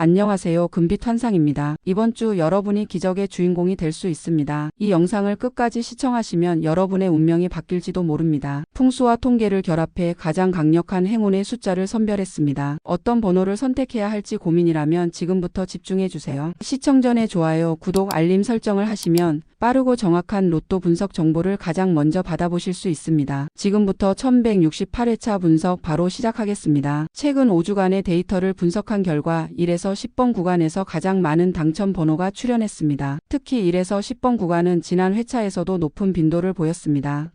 안녕하세요. 금빛 환상입니다. 이번 주 여러분이 기적의 주인공이 될 수 있습니다. 이 영상을 끝까지 시청하시면 여러분의 운명이 바뀔지도 모릅니다. 풍수와 통계를 결합해 가장 강력한 행운의 숫자를 선별했습니다. 어떤 번호를 선택해야 할지 고민이라면 지금부터 집중해 주세요. 시청 전에 좋아요, 구독, 알림 설정을 하시면 빠르고 정확한 로또 분석 정보를 가장 먼저 받아보실 수 있습니다. 지금부터 1168회차 분석 바로 시작하겠습니다. 최근 5주간의 데이터를 분석한 결과 1에서 10번 구간에서 가장 많은 당첨 번호가 출현했습니다. 특히 1에서 10번 구간은 지난 회차에서도 높은 빈도를 보였습니다.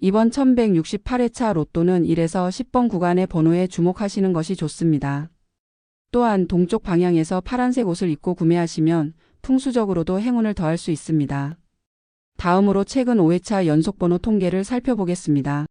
이번 1168회차 로또는 1에서 10번 구간의 번호에 주목하시는 것이 좋습니다. 또한 동쪽 방향에서 파란색 옷을 입고 구매하시면 풍수적으로도 행운을 더할 수 있습니다. 다음으로 최근 5회차 연속 번호 통계를 살펴보겠습니다.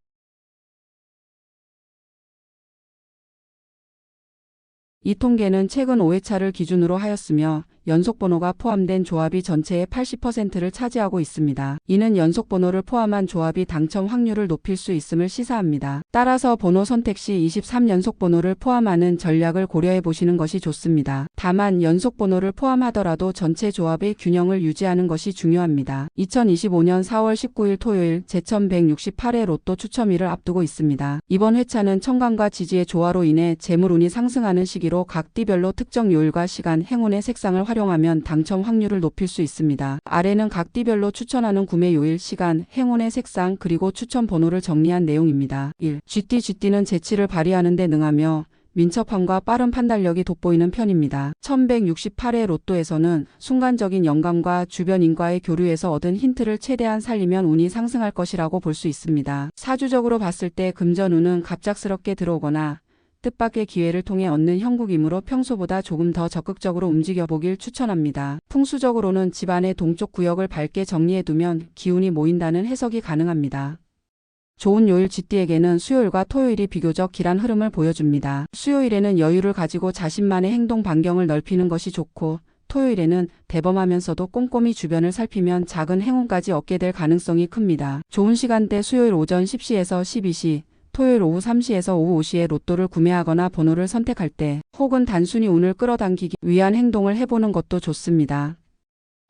이 통계는 최근 5회차를 기준으로 하였으며 연속 번호가 포함된 조합이 전체의 80%를 차지하고 있습니다. 이는 연속 번호를 포함한 조합이 당첨 확률을 높일 수 있음을 시사합니다. 따라서 번호 선택 시 23연속 번호를 포함하는 전략을 고려해 보시는 것이 좋습니다. 다만 연속 번호를 포함하더라도 전체 조합의 균형을 유지하는 것이 중요합니다. 2025년 4월 19일 토요일 제1168회 로또 추첨일을 앞두고 있습니다. 이번 회차는 청강과 지지의 조화로 인해 재물운이 상승하는 시기로 각 띠별로 특정 요일과 시간, 행운의 색상을 활용 하면 당첨 확률을 높일 수 있습니다. 아래는 각 띠별로 추천하는 구매 요일, 시간, 행운의 색상, 그리고 추천 번호를 정리한 내용입니다. 1. GT GT는 재치를 발휘하는 데 능하며 민첩함과 빠른 판단력이 돋보이는 편입니다. 1168회 로또에서는 순간적인 영감과 주변 인과의 교류에서 얻은 힌트를 최대한 살리면 운이 상승할 것이라고 볼 수 있습니다. 사주적으로 봤을 때 금전운은 갑작스럽게 들어오거나 뜻밖의 기회를 통해 얻는 형국이므로 평소보다 조금 더 적극적으로 움직여보길 추천합니다. 풍수적으로는 집안의 동쪽 구역을 밝게 정리해두면 기운이 모인다는 해석이 가능합니다. 좋은 요일 쥐띠에게는 수요일과 토요일이 비교적 길한 흐름을 보여줍니다. 수요일에는 여유를 가지고 자신만의 행동 반경을 넓히는 것이 좋고 토요일에는 대범하면서도 꼼꼼히 주변을 살피면 작은 행운까지 얻게 될 가능성이 큽니다. 좋은 시간대 수요일 오전 10시에서 12시, 토요일 오후 3시에서 오후 5시에 로또를 구매하거나 번호를 선택할 때 혹은 단순히 운을 끌어당기기 위한 행동을 해보는 것도 좋습니다.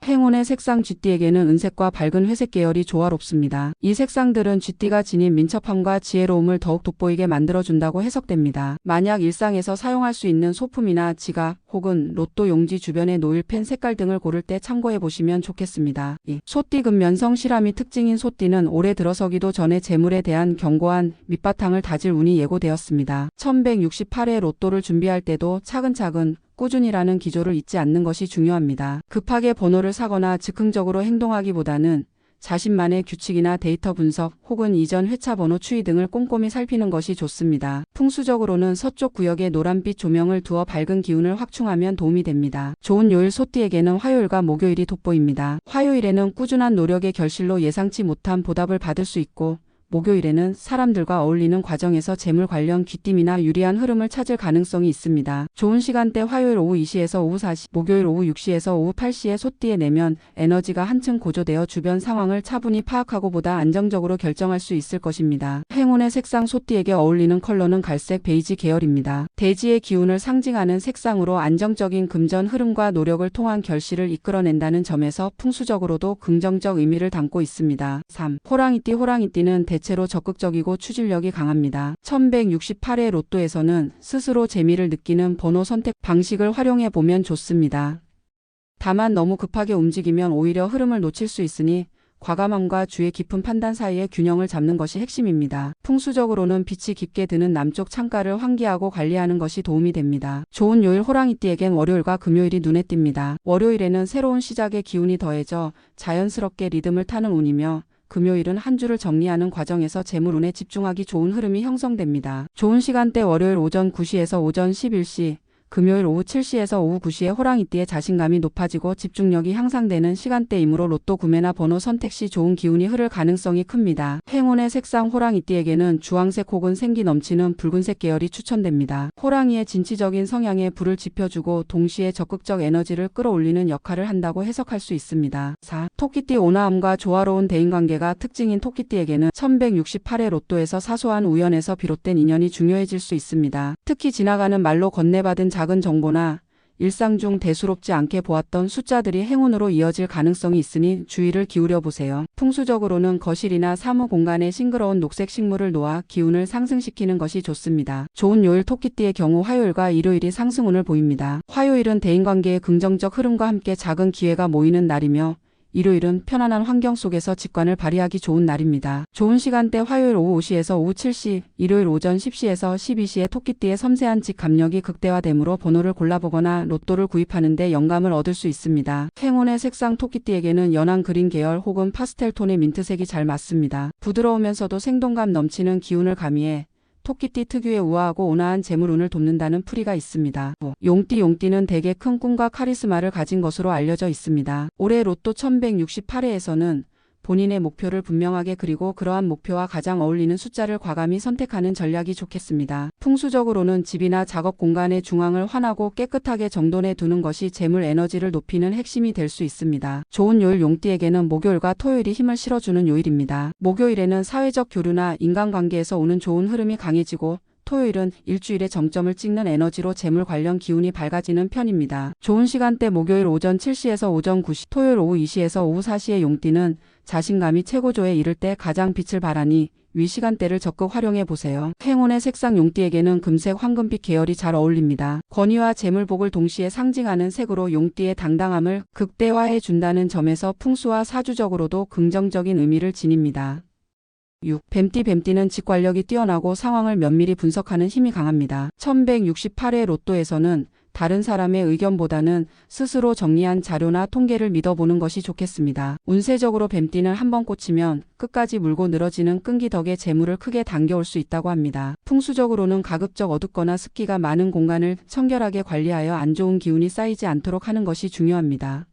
행운의 색상 쥐띠에게는 은색과 밝은 회색 계열이 조화롭습니다. 이 색상들은 쥐띠가 지닌 민첩함과 지혜로움을 더욱 돋보이게 만들어준다고 해석됩니다. 만약 일상에서 사용할 수 있는 소품이나 지갑 혹은 로또 용지 주변에 놓일 펜 색깔 등을 고를 때 참고해 보시면 좋겠습니다. 2. 소띠 근면성 실함이 특징인 소띠는 올해 들어서기도 전에 재물에 대한 견고한 밑바탕을 다질 운이 예고되었습니다. 1168회 로또를 준비할 때도 차근차근 꾸준히라는 기조를 잊지 않는 것이 중요합니다. 급하게 번호를 사거나 즉흥적으로 행동하기보다는 자신만의 규칙이나 데이터 분석 혹은 이전 회차 번호 추이 등을 꼼꼼히 살피는 것이 좋습니다. 풍수적으로는 서쪽 구역에 노란빛 조명을 두어 밝은 기운을 확충하면 도움이 됩니다. 좋은 요일 소띠에게는 화요일과 목요일이 돋보입니다. 화요일에는 꾸준한 노력의 결실로 예상치 못한 보답을 받을 수 있고 목요일에는 사람들과 어울리는 과정에서 재물 관련 귀띔이나 유리한 흐름을 찾을 가능성이 있습니다. 좋은 시간대 화요일 오후 2시에서 오후 4시, 목요일 오후 6시에서 오후 8시에 소띠에 내면 에너지가 한층 고조되어 주변 상황을 차분히 파악하고 보다 안정적으로 결정할 수 있을 것입니다. 행운의 색상 소띠에게 어울리는 컬러는 갈색 베이지 계열입니다. 대지의 기운을 상징하는 색상으로 안정적인 금전 흐름과 노력을 통한 결실을 이끌어낸다는 점에서 풍수적으로도 긍정적 의미를 담고 있습니다. 3. 호랑이띠 호랑이띠는 대 체로 적극적이고 추진력이 강합니다. 1168회 로또에서는 스스로 재미를 느끼는 번호 선택 방식을 활용해 보면 좋습니다. 다만 너무 급하게 움직이면 오히려 흐름을 놓칠 수 있으니 과감함과 주의 깊은 판단 사이의 균형을 잡는 것이 핵심입니다. 풍수적으로는 빛이 깊게 드는 남쪽 창가를 환기하고 관리하는 것이 도움이 됩니다. 좋은 요일 호랑이띠에겐 월요일과 금요일이 눈에 띕니다. 월요일에는 새로운 시작의 기운이 더해져 자연스럽게 리듬을 타는 운이며 금요일은 한 주를 정리하는 과정에서 재물운에 집중하기 좋은 흐름이 형성됩니다. 좋은 시간대 월요일 오전 9시에서 오전 11시, 금요일 오후 7시에서 오후 9시에 호랑이띠의 자신감이 높아지고 집중력이 향상되는 시간대이므로 로또 구매나 번호 선택 시 좋은 기운이 흐를 가능성이 큽니다. 행운의 색상 호랑이띠에게는 주황색 혹은 생기 넘치는 붉은색 계열이 추천됩니다. 호랑이의 진취적인 성향에 불을 지펴주고 동시에 적극적 에너지를 끌어올리는 역할을 한다고 해석할 수 있습니다. 4. 토끼띠 온화함과 조화로운 대인관계가 특징인 토끼띠에게는 1168회 로또에서 사소한 우연에서 비롯된 인연이 중요해질 수 있습니다. 특히 지나가는 말로 건네받은 작은 정보나 일상 중 대수롭지 않게 보았던 숫자들이 행운으로 이어질 가능성이 있으니 주의를 기울여 보세요. 풍수적으로는 거실이나 사무 공간에 싱그러운 녹색 식물을 놓아 기운을 상승시키는 것이 좋습니다. 좋은 요일 토끼띠의 경우 화요일과 일요일이 상승운을 보입니다. 화요일은 대인관계의 긍정적 흐름과 함께 작은 기회가 모이는 날이며 일요일은 편안한 환경 속에서 직관을 발휘하기 좋은 날입니다. 좋은 시간대 화요일 오후 5시에서 오후 7시, 일요일 오전 10시에서 12시에 토끼띠의 섬세한 직 감력이 극대화되므로 번호를 골라보거나 로또를 구입하는데 영감을 얻을 수 있습니다. 행운의 색상 토끼띠에게는 연한 그린 계열 혹은 파스텔 톤의 민트색이 잘 맞습니다. 부드러우면서도 생동감 넘치는 기운을 가미해 토끼띠 특유의 우아하고 온화한 재물운을 돕는다는 풀이가 있습니다. 용띠 용띠는 대개 큰 꿈과 카리스마를 가진 것으로 알려져 있습니다. 올해 로또 1168회에서는 본인의 목표를 분명하게 그리고 그러한 목표와 가장 어울리는 숫자를 과감히 선택하는 전략이 좋겠습니다. 풍수적으로는 집이나 작업 공간의 중앙을 환하고 깨끗하게 정돈해 두는 것이 재물 에너지를 높이는 핵심이 될 수 있습니다. 좋은 요일 용띠에게는 목요일과 토요일이 힘을 실어주는 요일입니다. 목요일에는 사회적 교류나 인간관계에서 오는 좋은 흐름이 강해지고 토요일은 일주일의 정점을 찍는 에너지로 재물 관련 기운이 밝아지는 편입니다. 좋은 시간대 목요일 오전 7시에서 오전 9시, 토요일 오후 2시에서 오후 4시의 용띠는 자신감이 최고조에 이를 때 가장 빛을 발하니 위 시간대를 적극 활용해 보세요. 행운의 색상 용띠에게는 금색 황금빛 계열이 잘 어울립니다. 권위와 재물복을 동시에 상징하는 색으로 용띠의 당당함을 극대화해 준다는 점에서 풍수와 사주적으로도 긍정적인 의미를 지닙니다. 6. 뱀띠 뱀띠는 직관력이 뛰어나고 상황을 면밀히 분석하는 힘이 강합니다. 1168회 로또에서는 다른 사람의 의견보다는 스스로 정리한 자료나 통계를 믿어보는 것이 좋겠습니다. 운세적으로 뱀띠는 한번 꽂히면 끝까지 물고 늘어지는 끈기 덕에 재물을 크게 당겨올 수 있다고 합니다. 풍수적으로는 가급적 어둡거나 습기가 많은 공간을 청결하게 관리하여 안 좋은 기운이 쌓이지 않도록 하는 것이 중요합니다.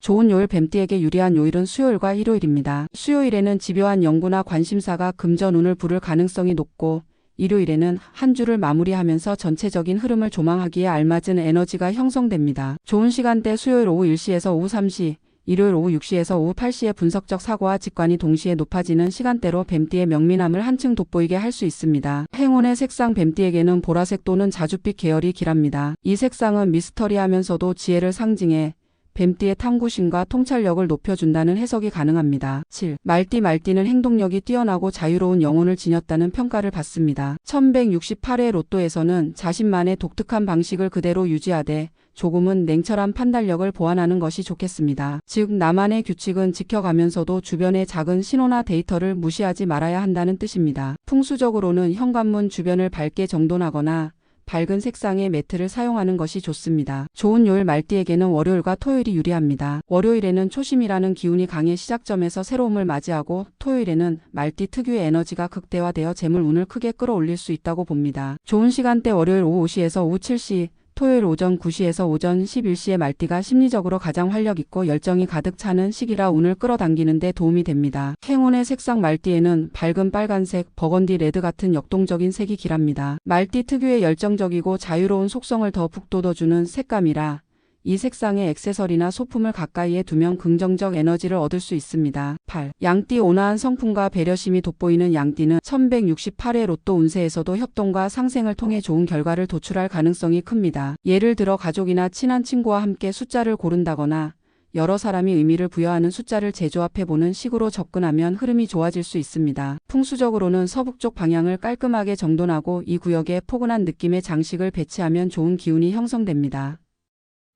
좋은 요일 뱀띠에게 유리한 요일은 수요일과 일요일입니다. 수요일에는 집요한 연구나 관심사가 금전 운을 부를 가능성이 높고 일요일에는 한 주를 마무리하면서 전체적인 흐름을 조망하기에 알맞은 에너지가 형성됩니다. 좋은 시간대 수요일 오후 1시에서 오후 3시, 일요일 오후 6시에서 오후 8시에 분석적 사고와 직관이 동시에 높아지는 시간대로 뱀띠의 명민함을 한층 돋보이게 할 수 있습니다. 행운의 색상 뱀띠에게는 보라색 또는 자줏빛 계열이 길합니다. 이 색상은 미스터리하면서도 지혜를 상징해 뱀띠의 탐구심과 통찰력을 높여준다는 해석이 가능합니다. 7. 말띠 말띠는 행동력이 뛰어나고 자유로운 영혼을 지녔다는 평가를 받습니다. 1168회 로또에서는 자신만의 독특한 방식을 그대로 유지하되 조금은 냉철한 판단력을 보완하는 것이 좋겠습니다. 즉, 나만의 규칙은 지켜가면서도 주변의 작은 신호나 데이터를 무시하지 말아야 한다는 뜻입니다. 풍수적으로는 현관문 주변을 밝게 정돈하거나 밝은 색상의 매트를 사용하는 것이 좋습니다. 좋은 요일 말띠에게는 월요일과 토요일이 유리합니다. 월요일에는 초심이라는 기운이 강해 시작점에서 새로움을 맞이하고 토요일에는 말띠 특유의 에너지가 극대화되어 재물 운을 크게 끌어올릴 수 있다고 봅니다. 좋은 시간대 월요일 오후 5시에서 오후 7시, 토요일 오전 9시에서 오전 11시에 말띠가 심리적으로 가장 활력 있고 열정이 가득 차는 시기라 운을 끌어당기는 데 도움이 됩니다. 행운의 색상 말띠에는 밝은 빨간색, 버건디 레드 같은 역동적인 색이 길합니다. 말띠 특유의 열정적이고 자유로운 속성을 더 북돋워주는 색감이라 이 색상의 액세서리나 소품을 가까이에 두면 긍정적 에너지를 얻을 수 있습니다. 8. 양띠 온화한 성품과 배려심이 돋보이는 양띠는 1168회 로또 운세에서도 협동과 상생을 통해 좋은 결과를 도출할 가능성이 큽니다. 예를 들어 가족이나 친한 친구와 함께 숫자를 고른다거나 여러 사람이 의미를 부여하는 숫자를 재조합해보는 식으로 접근하면 흐름이 좋아질 수 있습니다. 풍수적으로는 서북쪽 방향을 깔끔하게 정돈하고 이 구역에 포근한 느낌의 장식을 배치하면 좋은 기운이 형성됩니다.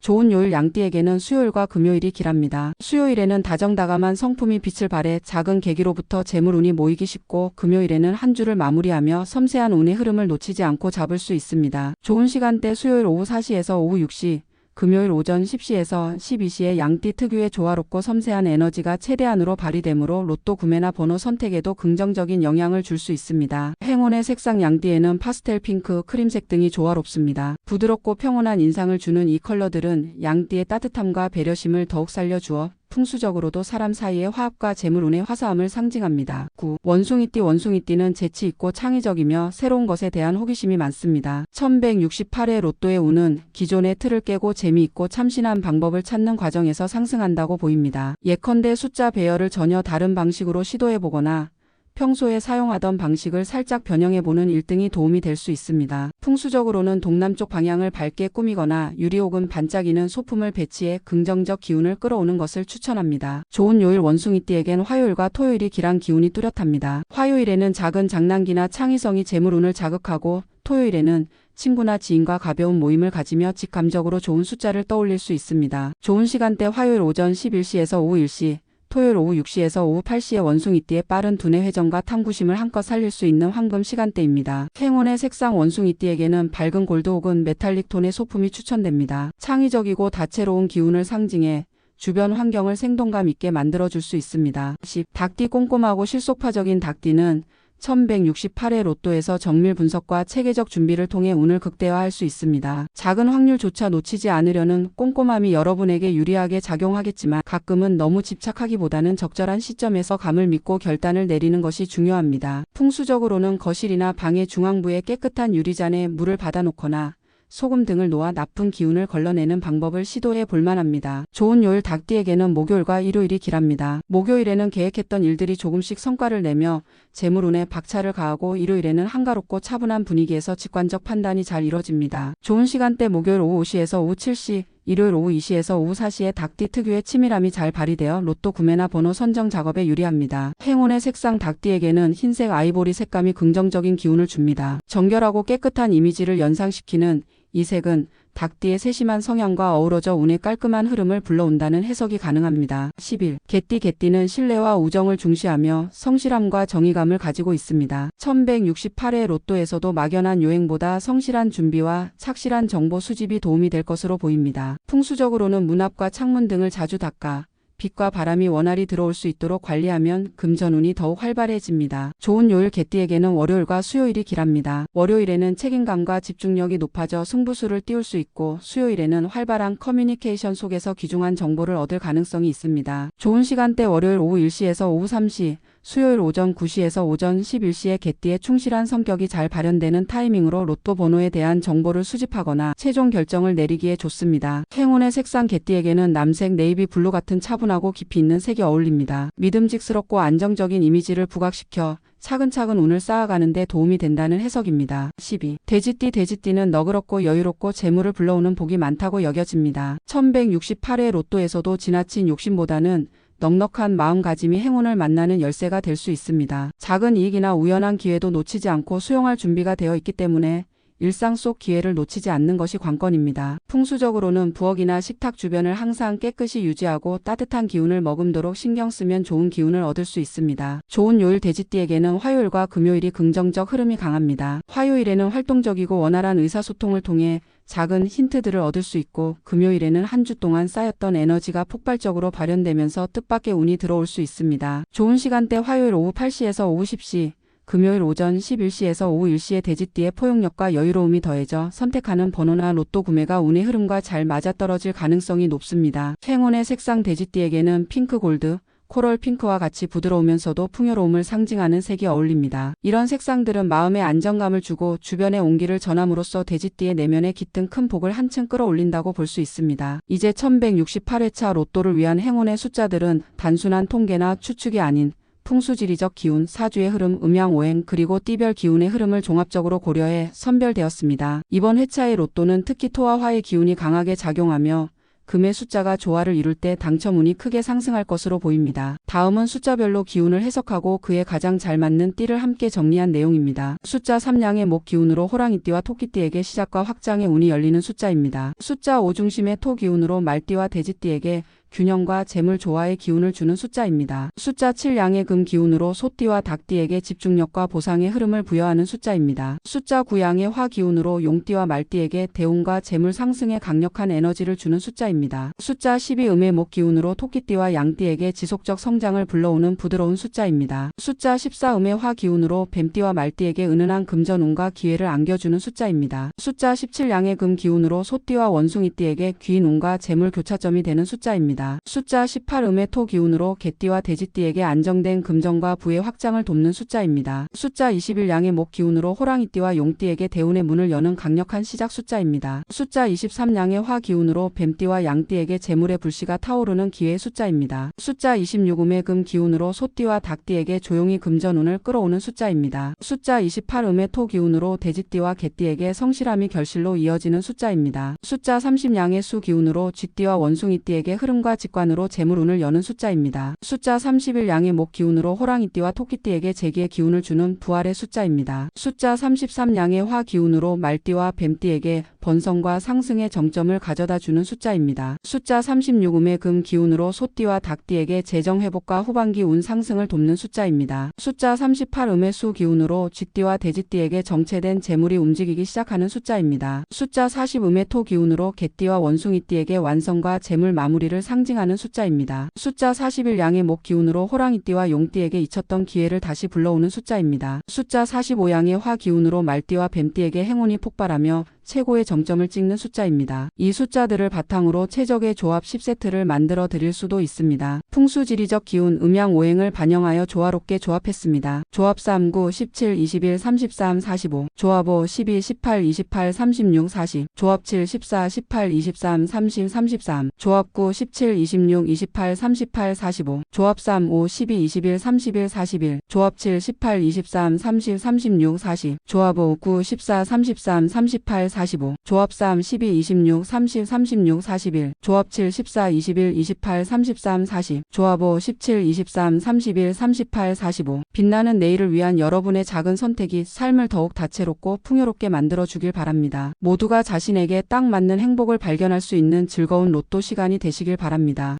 좋은 요일 양띠에게는 수요일과 금요일이 길합니다. 수요일에는 다정다감한 성품이 빛을 발해 작은 계기로부터 재물운이 모이기 쉽고 금요일에는 한 주를 마무리하며 섬세한 운의 흐름을 놓치지 않고 잡을 수 있습니다. 좋은 시간대 수요일 오후 4시에서 오후 6시, 금요일 오전 10시에서 12시에 양띠 특유의 조화롭고 섬세한 에너지가 최대한으로 발휘되므로 로또 구매나 번호 선택에도 긍정적인 영향을 줄 수 있습니다. 행운의 색상 양띠에는 파스텔 핑크, 크림색 등이 조화롭습니다. 부드럽고 평온한 인상을 주는 이 컬러들은 양띠의 따뜻함과 배려심을 더욱 살려주어 풍수적으로도 사람 사이의 화합과 재물운의 화사함을 상징합니다. 9. 원숭이띠 원숭이띠는 재치 있고 창의적이며 새로운 것에 대한 호기심이 많습니다. 1168회 로또의 운은 기존의 틀을 깨고 재미있고 참신한 방법을 찾는 과정에서 상승한다고 보입니다. 예컨대 숫자 배열을 전혀 다른 방식으로 시도해보거나 평소에 사용하던 방식을 살짝 변형해보는 1등이 도움이 될 수 있습니다. 풍수적으로는 동남쪽 방향을 밝게 꾸미거나 유리 혹은 반짝이는 소품을 배치해 긍정적 기운을 끌어오는 것을 추천합니다. 좋은 요일 원숭이띠에겐 화요일과 토요일이 기란 기운이 뚜렷합니다. 화요일에는 작은 장난기나 창의성이 재물운을 자극하고 토요일에는 친구나 지인과 가벼운 모임을 가지며 직감적으로 좋은 숫자를 떠올릴 수 있습니다. 좋은 시간대 화요일 오전 11시에서 오후 1시, 토요일 오후 6시에서 오후 8시에 원숭이띠의 빠른 두뇌 회전과 탐구심을 한껏 살릴 수 있는 황금 시간대입니다. 행운의 색상 원숭이띠에게는 밝은 골드 혹은 메탈릭 톤의 소품이 추천됩니다. 창의적이고 다채로운 기운을 상징해 주변 환경을 생동감 있게 만들어줄 수 있습니다. 10. 닭띠 꼼꼼하고 실속파적인 닭띠는 1168회 로또에서 정밀 분석과 체계적 준비를 통해 운을 극대화할 수 있습니다. 작은 확률조차 놓치지 않으려는 꼼꼼함이 여러분에게 유리하게 작용하겠지만 가끔은 너무 집착하기보다는 적절한 시점에서 감을 믿고 결단을 내리는 것이 중요합니다. 풍수적으로는 거실이나 방의 중앙부에 깨끗한 유리잔에 물을 받아놓거나 소금 등을 놓아 나쁜 기운을 걸러내는 방법을 시도해 볼 만합니다. 좋은 요일 닭띠에게는 목요일과 일요일이 길합니다. 목요일에는 계획했던 일들이 조금씩 성과를 내며 재물운에 박차를 가하고 일요일에는 한가롭고 차분한 분위기에서 직관적 판단이 잘 이뤄집니다. 좋은 시간대 목요일 오후 5시에서 오후 7시, 일요일 오후 2시에서 오후 4시에 닭띠 특유의 치밀함이 잘 발휘되어 로또 구매나 번호 선정 작업에 유리합니다. 행운의 색상 닭띠에게는 흰색 아이보리 색감이 긍정적인 기운을 줍니다. 정결하고 깨끗한 이미지를 연상시키는 이 색은 닭띠의 세심한 성향과 어우러져 운의 깔끔한 흐름을 불러온다는 해석이 가능합니다. 10일 개띠 개띠는 신뢰와 우정을 중시하며 성실함과 정의감을 가지고 있습니다. 1168회 로또에서도 막연한 요행보다 성실한 준비와 착실한 정보 수집이 도움이 될 것으로 보입니다. 풍수적으로는 문 앞과 창문 등을 자주 닦아 빛과 바람이 원활히 들어올 수 있도록 관리하면 금전운이 더욱 활발해집니다. 좋은 요일 개띠에게는 월요일과 수요일이 길합니다. 월요일에는 책임감과 집중력이 높아져 승부수를 띄울 수 있고 수요일에는 활발한 커뮤니케이션 속에서 귀중한 정보를 얻을 가능성이 있습니다. 좋은 시간대 월요일 오후 1시에서 오후 3시, 수요일 오전 9시에서 오전 11시에 개띠의 충실한 성격이 잘 발현되는 타이밍으로 로또 번호에 대한 정보를 수집하거나 최종 결정을 내리기에 좋습니다. 행운의 색상 개띠에게는 남색 네이비 블루 같은 차분하고 깊이 있는 색이 어울립니다. 믿음직스럽고 안정적인 이미지를 부각시켜 차근차근 운을 쌓아가는 데 도움이 된다는 해석입니다. 12. 돼지띠 돼지띠는 너그럽고 여유롭고 재물을 불러오는 복이 많다고 여겨집니다. 1168회 로또에서도 지나친 욕심보다는 넉넉한 마음가짐이 행운을 만나는 열쇠가 될 수 있습니다. 작은 이익이나 우연한 기회도 놓치지 않고 수용할 준비가 되어 있기 때문에 일상 속 기회를 놓치지 않는 것이 관건입니다. 풍수적으로는 부엌이나 식탁 주변을 항상 깨끗이 유지하고 따뜻한 기운을 머금도록 신경 쓰면 좋은 기운을 얻을 수 있습니다. 좋은 요일 돼지띠에게는 화요일과 금요일이 긍정적 흐름이 강합니다. 화요일에는 활동적이고 원활한 의사소통을 통해 작은 힌트들을 얻을 수 있고 금요일에는 한 주 동안 쌓였던 에너지가 폭발적으로 발현되면서 뜻밖의 운이 들어올 수 있습니다. 좋은 시간대 화요일 오후 8시에서 오후 10시, 금요일 오전 11시에서 오후 1시에 돼지띠의 포용력과 여유로움이 더해져 선택하는 번호나 로또 구매가 운의 흐름과 잘 맞아떨어질 가능성이 높습니다. 행운의 색상 돼지띠에게는 핑크 골드, 코럴 핑크와 같이 부드러우면서도 풍요로움을 상징하는 색이 어울립니다. 이런 색상들은 마음의 안정감을 주고 주변의 온기를 전함으로써 돼지띠의 내면에 깃든 큰 복을 한층 끌어올린다고 볼 수 있습니다. 이제 1168회차 로또를 위한 행운의 숫자들은 단순한 통계나 추측이 아닌 풍수지리적 기운, 사주의 흐름, 음양 오행, 그리고 띠별 기운의 흐름을 종합적으로 고려해 선별되었습니다. 이번 회차의 로또는 특히 토와 화의 기운이 강하게 작용하며 금의 숫자가 조화를 이룰 때 당첨운이 크게 상승할 것으로 보입니다. 다음은 숫자별로 기운을 해석하고 그에 가장 잘 맞는 띠를 함께 정리한 내용입니다. 숫자 3량의 목 기운으로 호랑이띠와 토끼띠에게 시작과 확장의 운이 열리는 숫자입니다. 숫자 5 중심의 토 기운으로 말띠와 돼지띠에게 균형과 재물 조화의 기운을 주는 숫자입니다. 숫자 7 양의 금 기운으로 소띠와 닭띠에게 집중력과 보상의 흐름을 부여하는 숫자입니다. 숫자 9 양의 화 기운으로 용띠와 말띠에게 대운과 재물 상승의 강력한 에너지를 주는 숫자입니다. 숫자 12 음의 목 기운으로 토끼띠와 양띠에게 지속적 성장을 불러오는 부드러운 숫자입니다. 숫자 14 음의 화 기운으로 뱀띠와 말띠에게 은은한 금전운과 기회를 안겨주는 숫자입니다. 숫자 17 양의 금 기운으로 소띠와 원숭이띠에게 귀인 운과 재물 교차점이 되는 숫자입니다. 숫자입니다. 숫자 18 음의 토 기운으로 개띠와 돼지띠에게 안정된 금전과 부의 확장을 돕는 숫자입니다. 숫자 21 양의 목 기운으로 호랑이띠와 용띠에게 대운의 문을 여는 강력한 시작 숫자입니다. 숫자 23 양의 화 기운으로 뱀띠와 양띠에게 재물의 불씨가 타오르는 기회 숫자입니다. 숫자 26 음의 금 기운으로 소띠와 닭띠에게 조용히 금전운을 끌어오는 숫자입니다. 숫자 28 음의 토 기운으로 돼지띠와 개띠에게 성실함이 결실로 이어지는 숫자입니다. 숫자 30 양의 수 기운으로 쥐띠와 원숭이띠에게 흐름과 직관으로 재물운을 여는 숫자입니다. 숫자 31 양의 목 기운으로 호랑이띠와 토끼띠에게 재기의 기운을 주는 부활의 숫자입니다. 숫자 33 양의 화 기운으로 말띠와 뱀띠에게 번성과 상승의 정점을 가져다 주는 숫자입니다. 숫자 36 음의 금 기운으로 소띠와 닭띠에게 재정 회복과 후반기 운 상승을 돕는 숫자입니다. 숫자 38 음의 수 기운으로 쥐띠와 돼지띠에게 정체된 재물이 움직이기 시작하는 숫자입니다. 숫자 40 음의 토 기운으로 개띠와 원숭이띠에게 완성과 재물 마무리를 상징하는 숫자입니다. 숫자 41 양의 목 기운으로 호랑이띠와 용띠에게 잊혔던 기회를 다시 불러오는 숫자입니다. 숫자 45 양의 화 기운으로 말띠와 뱀띠에게 행운이 폭발하며 최고의 정점을 찍는 숫자입니다. 이 숫자들을 바탕으로 최적의 조합 10세트를 만들어 드릴 수도 있습니다. 풍수지리적 기운 음양 오행을 반영하여 조화롭게 조합했습니다. 조합 3, 9, 17, 21, 33, 45 조합 5, 12, 18, 28, 36, 40 조합 7, 14, 18, 23, 30, 33 조합 9, 17, 26, 28, 38, 45 조합 3, 5, 12, 21, 31, 41 조합 7, 18, 23, 30, 36, 40 조합 5, 9, 14, 33, 38, 45 조합 3, 12, 26, 30, 36, 41 조합 7, 14, 21, 28, 33, 40 조합 5, 17, 23, 31, 38, 45 빛나는 내일을 위한 여러분의 작은 선택이 삶을 더욱 다채롭고 풍요롭게 만들어 주길 바랍니다. 모두가 자신에게 딱 맞는 행복을 발견할 수 있는 즐거운 로또 시간이 되시길 바랍니다.